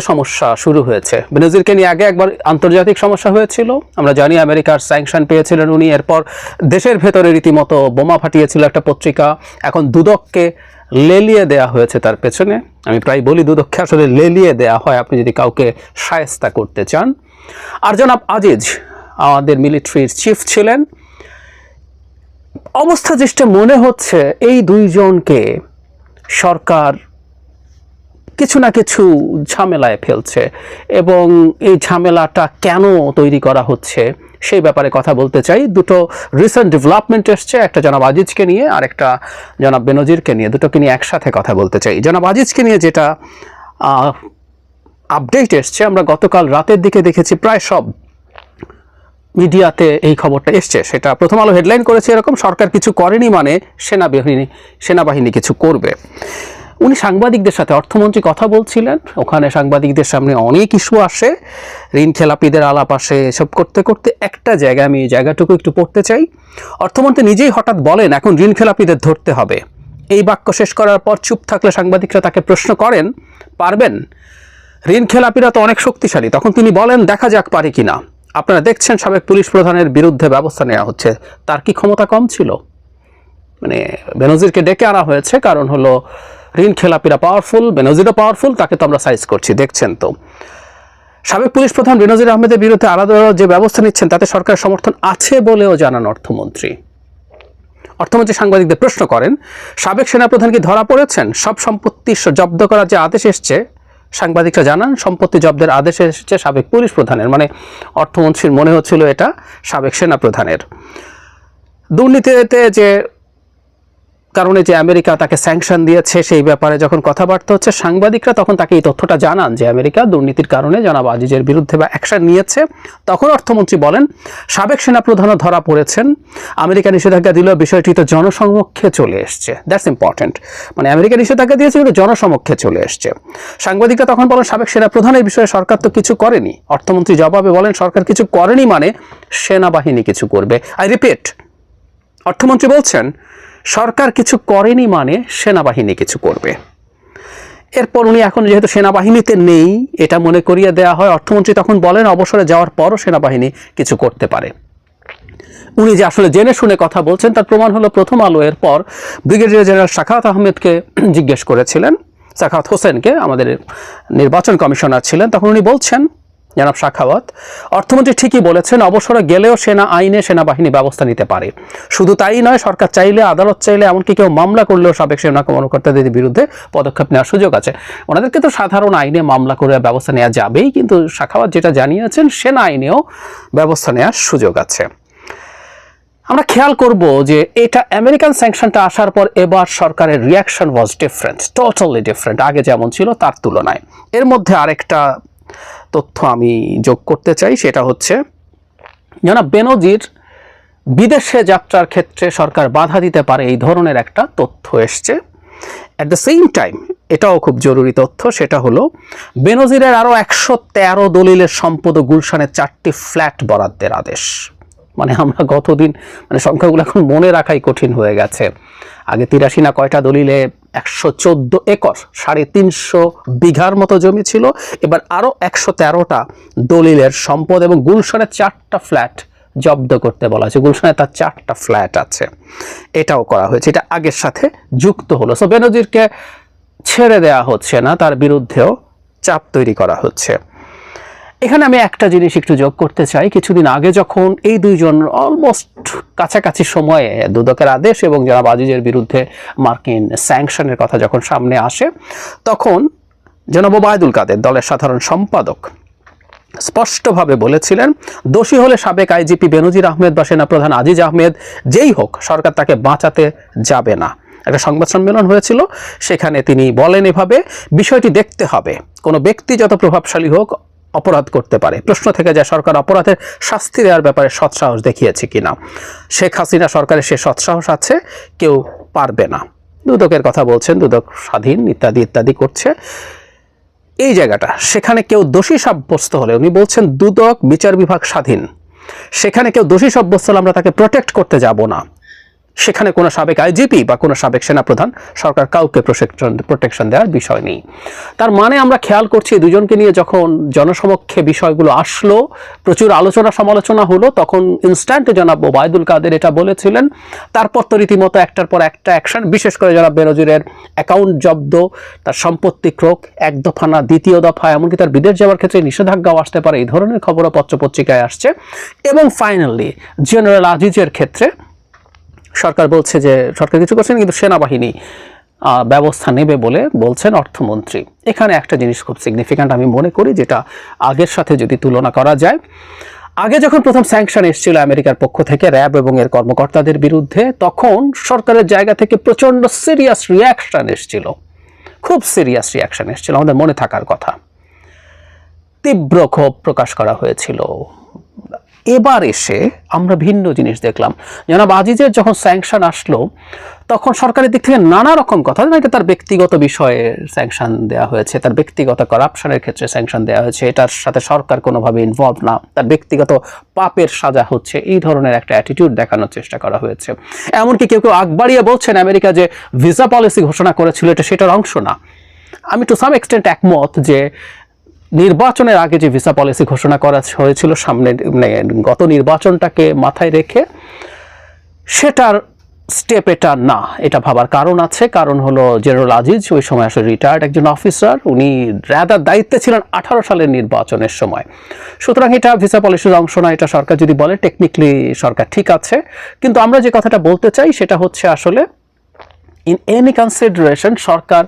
সমস্যা শুরু হয়েছে? বেনজিরকে নিয়ে আগে একবার আন্তর্জাতিক সমস্যা হয়েছিল। আমরা জানি আমেরিকার স্যাংশন পেয়েছিলেন উনি। এরপর দেশের ভেতরে রীতিমতো বোমা ফাটিয়েছিল একটা পত্রিকা। এখন দুদককে লেলিয়ে দেয়া হয়েছে তার পেছনে। আমি প্রায় বলি দুদককে আসলে লেলিয়ে দেয়া হয়। আপনি যদি কাউকে সায়স্তা করতে চান। আর জনাব আজিজ, আমাদের মিলিটারির চিফ ছিলেন। অবস্থা দৃষ্টে মনে হচ্ছে, এই দুইজনকে সরকার কিছু না কিছু ঝামেলায় ফেলছে। এবং এই ঝামেলাটা কেন তৈরি করা হচ্ছে সেই ব্যাপারে কথা বলতে চাই। দুটো রিসেন্ট ডেভেলপমেন্ট এসছে, একটা জনাব আজিজকে নিয়ে আর একটা জনাব বেনজিরকে নিয়ে। দুটোকে নিয়ে একসাথে কথা বলতে চাই। জনাব আজিজকে নিয়ে যেটা আপডেট এসছে, আমরা গতকাল রাতের দিকে দেখেছি প্রায় সব মিডিয়াতে এই খবরটা এসছে। সেটা প্রথম আলো হেডলাইন করেছে, এরকম সরকার কিছু করেনি মানে সেনাবাহিনী সেনাবাহিনী কিছু করবে। উনি সাংবাদিকদের সাথে অর্থমন্ত্রী কথা বলছিলেন। ওখানে সাংবাদিকদের সামনে অনেক ইস্যু আসে। ঋণ খেলাপিদের আলাপ আসে, এসব করতে করতে একটা জায়গায় আমি এই জায়গাটুকু একটু পড়তে চাই। অর্থমন্ত্রী নিজেই হঠাৎ বলেন, এখন ঋণ খেলাপিদের ধরতে হবে। এই বাক্য শেষ করার পর চুপ থাকলে সাংবাদিকরা তাকে প্রশ্ন করেন, পারবেন? ঋণ খেলাপিরা তো অনেক শক্তিশালী। তখন তিনি বলেন, দেখা যাক পারি কিনা আপনারা দেখছেন সাবেক পুলিশ প্রধানের বিরুদ্ধে ব্যবস্থা নেওয়া হচ্ছে। তার কি ক্ষমতা কম ছিল? মানে বেনজিরকে ডেকে আনা হয়েছে, কারণ হলো ঋণ খেলাপিরা পাওয়ারফুল বেনজিরও পাওয়ারফুল তাকে তো আমরা সাইজ করছি, দেখছেন তো। সাবেক পুলিশ প্রধান বেনজির আহমেদের বিরুদ্ধে আলাদা যে ব্যবস্থা নিচ্ছেন, তাতে সরকারের সমর্থন আছে বলেও জানান অর্থমন্ত্রী। অর্থমন্ত্রী সাংবাদিকদের প্রশ্ন করেন, সাবেক সেনাপ্রধান কি ধরা পড়েছেন? সব সম্পত্তি জব্দ করার যে আদেশ এসছে, সাংবাদিকরা জানান, সম্পত্তি জব্দের আদেশ এসেছে সাবেক পুলিশ প্রধানের মানে অর্থমন্ত্রীর মনে হচ্ছিল এটা সাবেক সেনাপ্রধানের। দুর্নীতিতে যে কারণে যে আমেরিকা তাকে স্যাংশন দিয়েছে সেই ব্যাপারে যখন কথাবার্তা হচ্ছে, সাংবাদিকরা তখন তাকে এই তথ্যটা জানান যে আমেরিকা দুর্নীতির কারণে জনাব আজিজের বিরুদ্ধে বা অ্যাকশন নিয়েছে। তখন অর্থমন্ত্রী বলেন, সাবেক সেনাপ্রধানও ধরা পড়েছেন। আমেরিকা নিষেধাজ্ঞা দিলেও বিষয়টি তো জনসমক্ষে চলে এসছে। দ্যাটস ইম্পর্টেন্ট মানে আমেরিকা নিষেধাজ্ঞা দিয়েছে, কিন্তু জনসমক্ষে চলে এসছে। সাংবাদিকরা তখন বলেন, সাবেক সেনাপ্রধান এই বিষয়ে সরকার তো কিছু করেনি। অর্থমন্ত্রী জবাবে বলেন, সরকার কিছু করেনি মানে সেনাবাহিনী কিছু করবে। আই রিপিট অর্থমন্ত্রী বলছেন, সরকার কিছু করেনি মানে সেনাবাহিনী কিছু করবে। এরপর উনি এখন যেহেতু সেনাবাহিনীতে নেই, এটা মনে করিয়ে দেওয়া হয়। অর্থমন্ত্রী তখন বলেন, অবসরে যাওয়ার পরও সেনাবাহিনী কিছু করতে পারে। উনি যে আসলে জেনে শুনে কথা বলছেন, তার প্রমাণ হলো প্রথম আলো এর পর ব্রিগেডিয়ার জেনারেল শাখাত আহমেদকে জিজ্ঞেস করেছিলেন। শাখাত হোসেনকে, আমাদের নির্বাচন কমিশনার ছিলেন। তখন উনি বলছেন জনাব শাখাওয়াত অর্থমন্ত্রী ঠিকই বলেছেন, অবসরে গেলেও সেনা আইনে সেনাবাহিনী ব্যবস্থা নিতে পারে। শুধু তাই নয়, সরকার চাইলে, আদালত চাইলে, এমনকি কেউ মামলা করলেও সাবেক সেনা কর্মকর্তাদের বিরুদ্ধে পদক্ষেপ নেওয়ার সুযোগ আছে। ওনাদেরকে তো সাধারণ আইনে মামলা করে ব্যবস্থা নেওয়া যাবেই, কিন্তু শাখাওয়াত যেটা জানিয়েছেন, সেনা আইনেও ব্যবস্থা নেওয়ার সুযোগ আছে। আমরা খেয়াল করব যে এটা আমেরিকান স্যাংশনটা আসার পর এবার সরকারের reaction was different totally different আগে যেমন ছিল, তার তুলনায়। এর মধ্যে আরেকটা তথ্য আমি যোগ করতে চাই, সেটা হচ্ছে, জনাব বেনজির বিদেশে যাত্রার ক্ষেত্রে সরকার বাধা দিতে পারে এই ধরনের একটা তথ্য এসছে। অ্যাট দ্য সেম টাইম এটাও খুব জরুরি তথ্য, সেটা হলো, বেনজিরের আরও একশো তেরো দলিলের সম্পদ ও গুলশানের চারটি ফ্ল্যাট বরাদ্দের আদেশ। মানে আমরা গতদিন মানে সংখ্যাগুলো এখন মনে রাখাই কঠিন হয়ে গেছে। আগে তিরাশি না কয়টা দলিলে একশো চোদ্দ একর, সাড়ে তিনশো বিঘার মতো জমি ছিল। এবার আরও একশো তেরোটা দলিলের সম্পদ এবং গুলশানের চারটা ফ্ল্যাট জব্দ করতে বলা হয়েছে। গুলশানে তার চারটা ফ্ল্যাট আছে। এটাও করা হয়েছে। এটা আগের সাথে যুক্ত হলো। সো বেনজিরকে ছেড়ে দেওয়া হচ্ছে না, তার বিরুদ্ধেও চাপ তৈরি করা হচ্ছে। এখানে আমি একটা জিনিস একটু যোগ করতে চাই। কিছুদিন আগে যখন এই দুইজন অলমোস্ট কাছাকাছি সময়ে দুদকের আদেশ এবং জনাব আজিজের বিরুদ্ধে মার্কিন স্যাংশনের কথা যখন সামনে আসে, তখন জনাব ওবায়দুল কাদের দলের সাধারণ সম্পাদক স্পষ্টভাবে বলেছিলেন, দোষী হলে সাবেক আইজিপি বেনজির আহমেদ বা সেনাপ্রধান আজিজ আহমেদ যেই হোক, সরকার তাকে বাঁচাতে যাবে না। একটা সংবাদ সম্মেলন হয়েছিল, সেখানে তিনি বলেন এভাবে বিষয়টি দেখতে হবে। কোনো ব্যক্তি যত প্রভাবশালী হোক অপরাধ করতে পারে। প্রশ্ন থেকে যায়, সরকার অপরাধের শাস্তি দেওয়ার ব্যাপারে সৎসাহস দেখিয়েছে কিনা? শেখ হাসিনা সরকারের সে সৎসাহস আছে, কেউ পারবে না। দুদকের কথা বলছেন, দুদক স্বাধীন, ইত্যাদি ইত্যাদি করছে। এই জায়গাটা, সেখানে কেউ দোষী সাব্যস্ত হলে, উনি বলছেন দুদক বিচার বিভাগ স্বাধীন। সেখানে কেউ দোষী সাব্যস্ত হলে আমরা তাকে প্রোটেক্ট করতে যাব না। সেখানে কোনো সাবেক আইজিপি বা কোনো সাবেক সেনাপ্রধান সরকার কাউকে প্রোটেকশন প্রোটেকশন দেওয়ার বিষয় নেই। তার মানে আমরা খেয়াল করছি দুজনকে নিয়ে যখন জনসমক্ষে বিষয়গুলো আসলো, প্রচুর আলোচনা সমালোচনা হলো, তখন ইনস্ট্যান্টে জনাব ওবায়দুল কাদের এটা বলেছিলেন। তারপর তো রীতিমতো একটার পর একটা অ্যাকশন বিশেষ করে জনাব বেনজিরের অ্যাকাউন্ট জব্দ, তার সম্পত্তি ক্রোক, এক দফা না দ্বিতীয় দফা, এমনকি তার বিদেশ যাওয়ার ক্ষেত্রে নিষেধাজ্ঞাও আসতে পারে, এই ধরনের খবরও পত্রপত্রিকায় আসছে। এবং ফাইনালি জেনারেল আজিজের ক্ষেত্রে সরকার বলছে যে সরকার কিছু করছে না কিন্তু সেনাবাহিনী ব্যবস্থা নেবে বলে বলছেন অর্থমন্ত্রী। এখানে একটা জিনিস খুব সিগনিফিক্যান্ট আমি মনে করি, যেটা আগের সাথে যদি তুলনা করা যায়, আগে যখন প্রথম স্যাংশন এসেছিল আমেরিকার পক্ষ থেকে, র্যাব এবং এর কর্মকর্তাদের বিরুদ্ধে, তখন সরকারের জায়গা থেকে প্রচণ্ড সিরিয়াস রিয়াকশন এসেছিল। খুব সিরিয়াস রিয়াকশন এসেছিল, আমাদের মনে থাকার কথা। তীব্র ক্ষোভ প্রকাশ করা হয়েছিল। এবার এসে আমরা ভিন্ন জিনিস দেখলাম। জনাব আজিজের যখন স্যাংশন আসলো, তখন সরকারের দিক থেকে নানা রকম কথা। না এটা তার ব্যক্তিগত বিষয়ে স্যাংশন দেওয়া হয়েছে, তার ব্যক্তিগত করাপশনের ক্ষেত্রে স্যাংশন দেওয়া হয়েছে, এটার সাথে সরকার কোনোভাবে ইনভলভ না। তার ব্যক্তিগত পাপের সাজা হচ্ছে, এই ধরনের একটা অ্যাটিটিউড দেখানোর চেষ্টা করা হয়েছে। এমনকি কেউ কেউ আগবাড়িয়ে বলছেন আমেরিকা যে ভিসা পলিসি ঘোষণা করেছিল, এটা সেটার অংশ না। আমি টু সাম এক্সটেন্ট একমত যে নির্বাচনের আগে যে ভিসা পলিসি ঘোষণা করা হয়েছিল সামনে মানে গত নির্বাচনটাকে মাথায় রেখে, সেটার স্টেপ এটা না, এটা ভাবার কারণ আছে। কারণ হলো জেনারেল আজিজ, ওই সময় আসলে রিটায়ার্ড একজন অফিসার উনি রাদার দায়িত্বে ছিলেন আঠারো সালের নির্বাচনের সময়। সুতরাং এটা ভিসা পলিসির অংশ না, এটা সরকার যদি বলে টেকনিক্যালি সরকার ঠিক আছে। কিন্তু আমরা যে কথাটা বলতে চাই, সেটা হচ্ছে আসলে ইন এনি কনসিডারেশন সরকার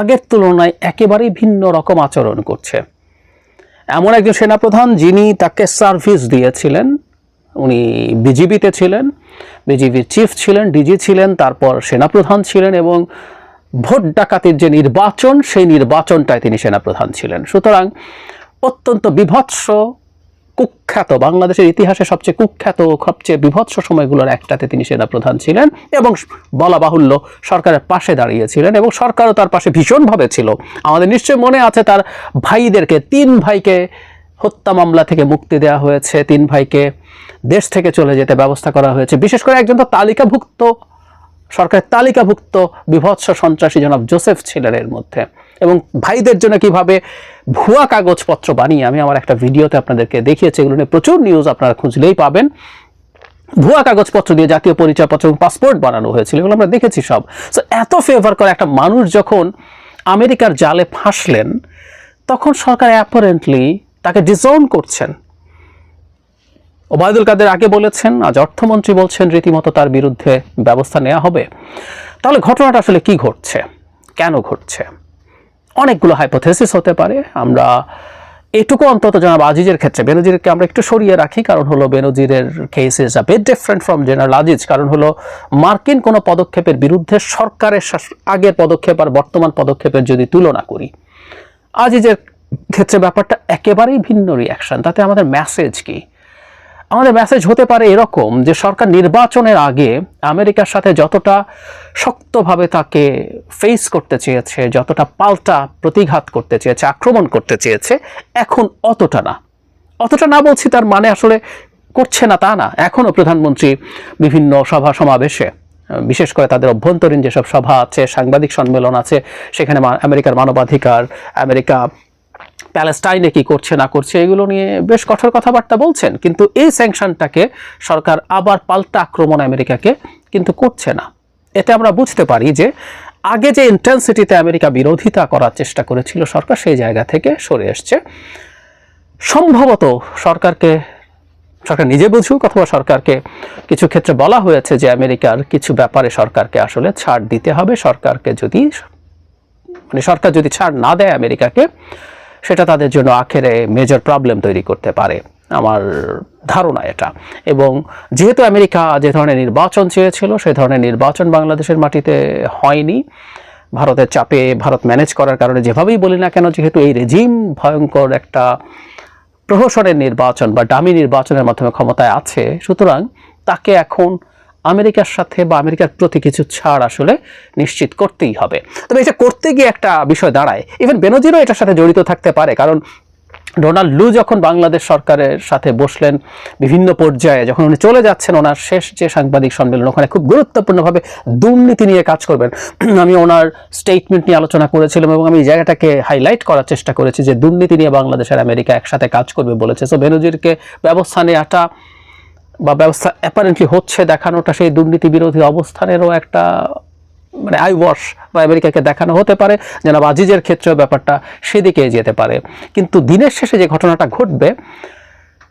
আগের তুলনায় একেবারেই ভিন্ন রকম আচরণ করছে। এমন একজন সেনাপ্রধান যিনি তাকে সার্ভিস দিয়েছিলেন। উনি বিজিবিতে ছিলেন বিজিবির চিফ ছিলেন ডিজি ছিলেন, তারপর সেনাপ্রধান ছিলেন এবং ভোট ডাকাতির যে নির্বাচন, সেই নির্বাচনটায় তিনি সেনাপ্রধান ছিলেন। সুতরাং অত্যন্ত বিভৎস কুখ্যাত, বাংলাদেশের ইতিহাসে সবচেয়ে কুখ্যাত সবচেয়ে বিভৎস সময়গুলোর একটাতে তিনি সেনাপ্রধান ছিলেন এবং বলা বাহুল্য সরকারের পাশে দাঁড়িয়েছিলেন এবং সরকারও তার পাশে ভীষণভাবে ছিল। আমাদের নিশ্চয় মনে আছে তার ভাইদেরকে, তিন ভাইকে হত্যা মামলা থেকে মুক্তি দেওয়া হয়েছে, তিন ভাইকে দেশ থেকে চলে যেতে ব্যবস্থা করা হয়েছে। বিশেষ করে একজন তো তালিকাভুক্ত, সরকারের তালিকাভুক্ত বিভৎস সন্ত্রাসী জনাব জোসেফ ছিলেন এর মধ্যে। এবং ভাইদের জন্য কীভাবে ভুয়া কাগজপত্র বানিয়ে আমি আমার একটা ভিডিওতে আপনাদেরকে দেখিয়েছি, এগুলো নিয়ে প্রচুর নিউজ আপনারা খুঁজলেই পাবেন। ভুয়া কাগজপত্র দিয়ে জাতীয় পরিচয়পত্র এবং পাসপোর্ট বানানো হয়েছিল, এগুলো আমরা দেখেছি সব। সো এত ফেভার করে একটা মানুষ যখন আমেরিকার জালে ফাঁসলেন, তখন সরকার অ্যাপারেন্টলি তাকে ডিসওন করছেন। ওবায়দুল কাদের আগে বলেছেন, আজ অর্থমন্ত্রী বলছেন, রীতিমতো তার বিরুদ্ধে ব্যবস্থা নেওয়া হবে। তাহলে ঘটনাটা আসলে কি ঘটছে? কেন ঘটছে? অনেকগুলো হাইপোথেসিস হতে পারে। আমরা এটুকু অন্তত জনাব আজিজের ক্ষেত্রে, বেনজিরকে আমরা একটু সরিয়ে রাখি, কারণ হলো বেনজিরের case is a bit different from general Aziz কারণ হলো মার্কিন কোনো পদক্ষেপের বিরুদ্ধে সরকারের আগের পদক্ষেপ আর বর্তমান পদক্ষেপের যদি তুলনা করি, আজিজের ক্ষেত্রে ব্যাপারটা একেবারেই ভিন্ন রিয়াকশন তাতে আমাদের মেসেজ কি? আমাদের মেসেজ হতে পারে এরকম যে, সরকার নির্বাচনের আগে আমেরিকার সাথে যতটা শক্তভাবে তাকে ফেস করতে চেয়েছে, যতটা পাল্টা প্রতিঘাত করতে চেয়েছে, আক্রমণ করতে চেয়েছে, এখন অতটা না। অতটা না বলছি তার মানে আসলে করছে না তা না। এখনও প্রধানমন্ত্রী বিভিন্ন সভা সমাবেশে, বিশেষ করে তাদের অভ্যন্তরীণ যেসব সভা আছে, সাংবাদিক সম্মেলন আছে, সেখানে আমেরিকার মানবাধিকার, আমেরিকা প্যালেস্টাইনে কি করছে, না করছে, এগুলো নিয়ে বেশ কঠোর কথাবার্তা বলছেন। কিন্তু এই স্যাংশনটাকে সরকার আবার পাল্টা আক্রমণ আমেরিকাকে কিন্তু করছে না। এতে আমরা বুঝতে পারি যে আগে যে ইন্টেন্সিটিতে আমেরিকা বিরোধিতা করার চেষ্টা করেছিল সরকার, সেই জায়গা থেকে সরে এসছে। সম্ভবত সরকারকে, সরকার নিজে বুঝুক অথবা সরকারকে কিছু ক্ষেত্রে বলা হয়েছে যে আমেরিকার কিছু ব্যাপারে সরকারকে আসলে ছাড় দিতে হবে। সরকারকে যদি মানে সরকার যদি ছাড় না দেয় আমেরিকাকে সেটা তাদের জন্য আখেরে মেজর প্রবলেম তৈরি করতে পারে। আমার ধারণা এটা। এবং যেহেতু আমেরিকা যে ধরনের নির্বাচন চেয়েছিল সেই ধরনের নির্বাচন বাংলাদেশের মাটিতে হয়নি। ভারতের চাপে ভারত ম্যানেজ করার কারণে যেভাবেই বলি না কেন, যেহেতু এই রেজিম ভয়ঙ্কর একটা প্রহসনের নির্বাচন বা ডামি নির্বাচনের মাধ্যমে ক্ষমতায় আছে, সুতরাং তাকে এখন আমেরিকার সাথে বা আমেরিকার প্রতি কিছু ছাড় আসলে নিশ্চিত করতেই হবে। তবে এটা করতে গিয়ে একটা বিষয় দাঁড়ায় ইভেন বেনজিরও এটার সাথে জড়িত থাকতে পারে, কারণ ডোনাল্ড লু যখন বাংলাদেশ সরকারের সাথে বসলেন বিভিন্ন পর্যায়ে, যখন উনি চলে যাচ্ছেন, ওনার শেষ যে সাংবাদিক সম্মেলন, ওখানে খুব গুরুত্বপূর্ণভাবে দুর্নীতি নিয়ে কাজ করবেন। আমি ওনার স্টেটমেন্ট নিয়ে আলোচনা করেছিলাম এবং আমি এই জায়গাটাকে হাইলাইট করার চেষ্টা করেছি যে দুর্নীতি নিয়ে বাংলাদেশ আর আমেরিকা একসাথে কাজ করবে বলেছে। সো বেনজিরকে ব্যবস্থা নেওয়াটা বা ব্যবস্থা অ্যাপারেন্টলি হচ্ছে দেখানোটা সেই দুর্নীতি বিরোধী অবস্থানেরও একটা মানে আই ওয়াশ বা আমেরিকাকে দেখানো হতে পারে। যেন আজিজের ক্ষেত্রেও ব্যাপারটা সেদিকে যেতে পারে। কিন্তু দিনের শেষে যে ঘটনাটা ঘটবে,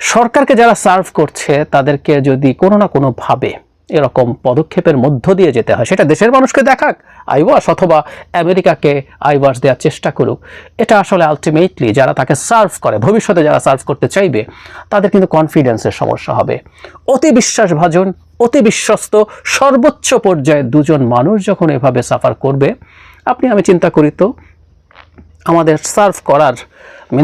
সরকারকে যারা সার্ভ করছে তাদেরকে যদি কোনো না কোনোভাবে এরকম পদক্ষেপের মধ্য দিয়ে যেতে হয়, সেটা দেশের মানুষকে দেখাক। আইওয়াস অথবা আমেরিকাকে আইওয়াস দেওয়ার চেষ্টা করুক। এটা আসলে আলটিমেটলি যারা তাকে সার্ভ করে, ভবিষ্যতে যারা সার্ভ করতে চাইবে, তাদের কিন্তু কনফিডেন্সের সমস্যা হবে। অতি বিশ্বাসভাজন, অতি বিশ্বস্ত, সর্বোচ্চ পর্যায়ে দুজন মানুষ যখন এভাবে সাফার করবে, আপনি আমি চিন্তা করি তো, আমাদের সার্ভ করার